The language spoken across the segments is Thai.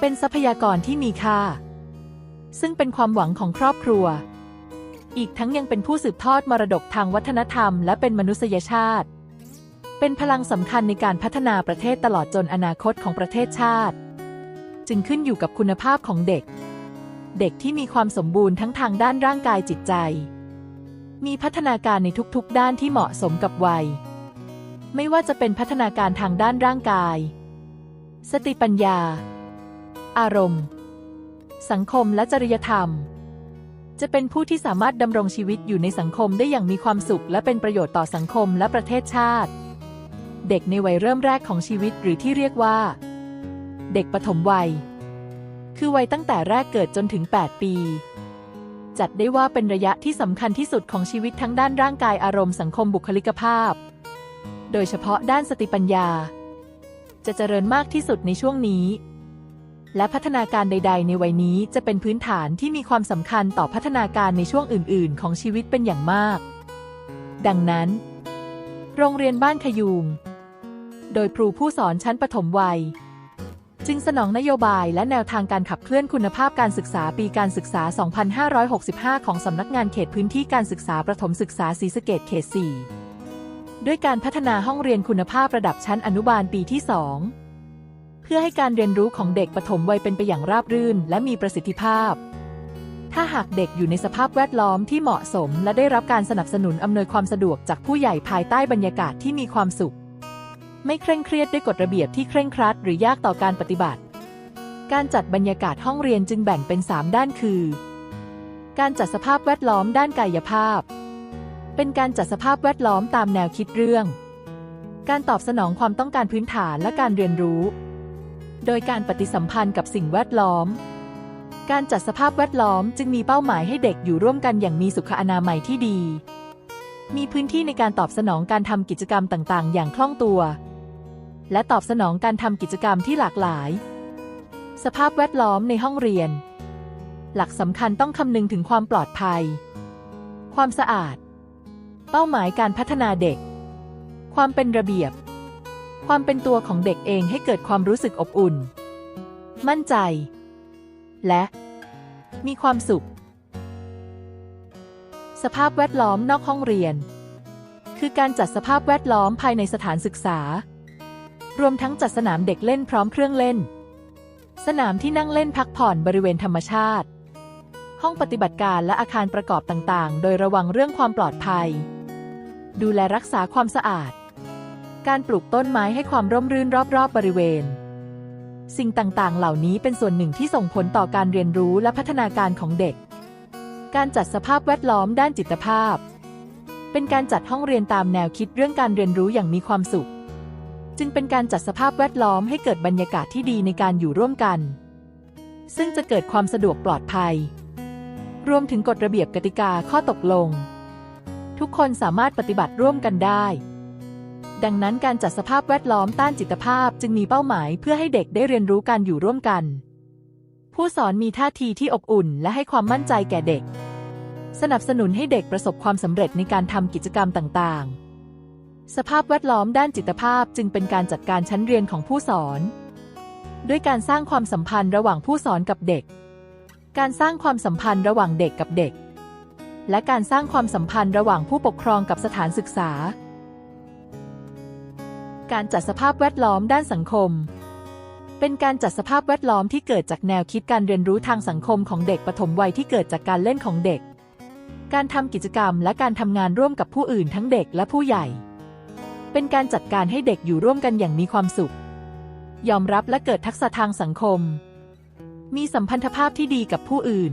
เป็นทรัพยากรที่มีค่า ซึ่งเป็นความหวังของครอบครัว อีกทั้งยังเป็นผู้สืบทอดมรดกทางวัฒนธรรม และเป็นมนุษยชาติ เป็นพลังสำคัญในการพัฒนาประเทศตลอดจนอนาคตของประเทศชาติ จึงขึ้นอยู่กับคุณภาพของเด็ก เด็กที่มีความสมบูรณ์ทั้งทางด้านร่างกายจิตใจ มีพัฒนาการในทุกๆ ด้านที่เหมาะสมกับวัย ไม่ว่าจะเป็นพัฒนาการทางด้านร่างกาย สติปัญญา อารมณ์ สังคมและจริยธรรม จะเป็นผู้ที่สามารถดำรงชีวิตอยู่ในสังคมได้อย่างมีความสุข และเป็นประโยชน์ต่อสังคมและประเทศชาติ เด็กในวัยเริ่มแรกของชีวิตหรือที่เรียกว่า เด็กปฐมวัย คือวัยตั้งแต่แรกเกิดจนถึง 8 ปี จัดได้ว่าเป็นระยะที่สำคัญที่สุดของชีวิตทั้งด้านร่างกายอารมณ์สังคมบุคลิกภาพ โดยเฉพาะด้านสติปัญญา จะเจริญมากที่สุดในช่วงนี้ และพัฒนาการใด ๆ ในวัยนี้จะเป็นพื้นฐานที่มีความสำคัญต่อพัฒนาการในช่วงอื่น ๆ ของชีวิตเป็นอย่างมาก ดังนั้น โรงเรียนบ้านขยูงโดยครูผู้สอนชั้นประถมวัย จึงสนองนโยบายและแนวทางการขับเคลื่อนคุณภาพการศึกษาปีการศึกษา 2565 ของสำนักงานเขตพื้นที่การศึกษาประถมศึกษาศรีสะเกดเขต 4 ด้วยการพัฒนาห้องเรียนคุณภาพระดับชั้นอนุบาลปีที่ 2 เพื่อให้การเรียนรู้ของเด็กปฐมวัยเป็นไปอย่างราบรื่น และมีประสิทธิภาพ ถ้าหากเด็กอยู่ในสภาพแวดล้อมที่เหมาะสม และได้รับการสนับสนุนอำนวยความสะดวกจากผู้ใหญ่ภายใต้บรรยากาศที่มีความสุข ไม่เคร่งเครียดด้วยกฎระเบียบที่เคร่งครัด หรือยากต่อการปฏิบัติ การจัดบรรยากาศห้องเรียนจึงแบ่งเป็น 3 ด้านคือ การจัดสภาพแวดล้อมด้านกายภาพ เป็นการจัดสภาพแวดล้อมตามแนวคิดเรื่อง การตอบสนองความต้องการพื้นฐานและการเรียนรู้ โดยการปฏิสัมพันธ์กับสิ่งแวดล้อม การจัดสภาพแวดล้อมจึงมีเป้าหมายให้เด็กอยู่ร่วมกันอย่างมีสุขอนามัยที่ดี มีพื้นที่ในการตอบสนองการทำกิจกรรมต่างๆ อย่างคล่องตัว และตอบสนองการทำกิจกรรมที่หลากหลาย สภาพแวดล้อมในห้องเรียน หลักสำคัญต้องคำนึงถึงความปลอดภัย ความสะอาด เป้าหมายการพัฒนาเด็ก ความเป็นระเบียบ ความเป็นตัวของเด็กเองให้เกิดความรู้สึกอบอุ่น มั่นใจ และ มีความสุข สภาพแวดล้อมนอกห้องเรียน คือการจัดสภาพแวดล้อมภายในสถานศึกษา รวมทั้งจัดสนามเด็กเล่นพร้อมเครื่องเล่น สนามที่นั่งเล่นพักผ่อนบริเวณธรรมชาติห้องปฏิบัติการและอาคารประกอบต่าง ๆ โดยระวังเรื่องความปลอดภัย ดูแลรักษาความสะอาด การปลูกต้นไม้ให้ความร่มรื่นรอบๆบบริเวณ สิ่งต่างๆ เหล่านี้เป็นส่วนหนึ่งที่ส่งผลต่อการเรียนรู้และพัฒนาการของเด็ก การจัดสภาพแวดล้อมด้านจิตภาพ เป็นการจัดห้องเรียนตามแนวคิดเรื่องการเรียนรู้อย่างมีความสุข จึงเป็นการจัดสภาพแวดล้อมให้เกิดบรรยากาศที่ดีในการอยู่ร่วมกัน ซึ่งจะเกิดความสะดวกปลอดภัย รวมถึงกฎระเบียบกติกาข้อตกลง ทุกคนสามารถปฏิบัติร่วมกันได้ ดังนั้นการจัดสภาพแวดล้อมต้านจิตภาพจึงมีเป้าหมายเพื่อให้เด็กได้เรียนรู้การอยู่ร่วมกัน ผู้สอนมีท่าทีที่อบอุ่น และให้ความมั่นใจแก่เด็ก สนับสนุนให้เด็กประสบความสำเร็จในการทำกิจกรรมต่างๆ สภาพแวดล้อมด้านจิตภาพจึงเป็นการจัดการชั้นเรียนของผู้สอน ด้วยการสร้างความสัมพันธ์ระหว่างผู้สอนกับเด็ก การสร้างความสัมพันธ์ระหว่างเด็กกับเด็ก และการสร้างความสัมพันธ์ระหว่างผู้ปกครองกับสถานศึกษา การจัดสภาพแวดล้อมด้านสังคม เป็นการจัดสภาพแวดล้อมที่เกิดจากแนวคิดการเรียนรู้ทางสังคมของเด็กปฐมวัยที่เกิดจากการเล่นของเด็ก การทำกิจกรรมและการทำงานร่วมกับผู้อื่นทั้งเด็กและผู้ใหญ่ เป็นการจัดการให้เด็กอยู่ร่วมกันอย่างมีความสุข ยอมรับและเกิดทักษะทางสังคม มีสัมพันธภาพที่ดีกับผู้อื่น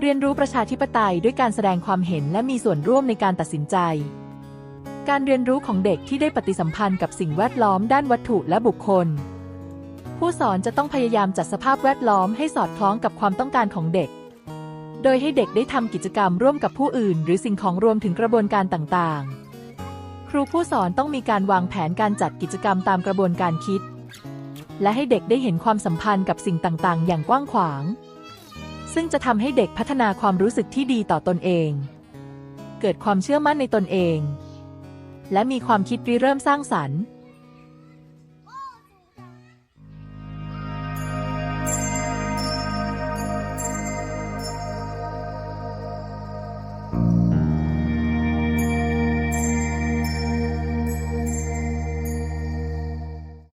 เรียนรู้ประชาธิปไตยด้วยการแสดงความเห็นและมีส่วนร่วมในการตัดสินใจ การเรียนรู้ของเด็กที่ได้ปฏิสัมพันธ์กับสิ่งแวดล้อมด้านวัตถุและบุคคล ผู้สอนจะต้องพยายามจัดสภาพแวดล้อมให้สอดคล้องกับความต้องการของเด็ก โดยให้เด็กได้ทำกิจกรรมร่วมกับผู้อื่น หรือสิ่งของรวมถึงกระบวนการต่างๆ ครูผู้สอนต้องมีการวางแผนการจัดกิจกรรมตามกระบวนการคิด และให้เด็กได้เห็นความสัมพันธ์กับสิ่งต่างๆ อย่างกว้างขวาง ซึ่งจะทำให้เด็กพัฒนาความรู้สึกที่ดีต่อตนเอง เกิดความเชื่อมั่นในตนเอง และมีความคิดริเริ่มสร้างสรรค์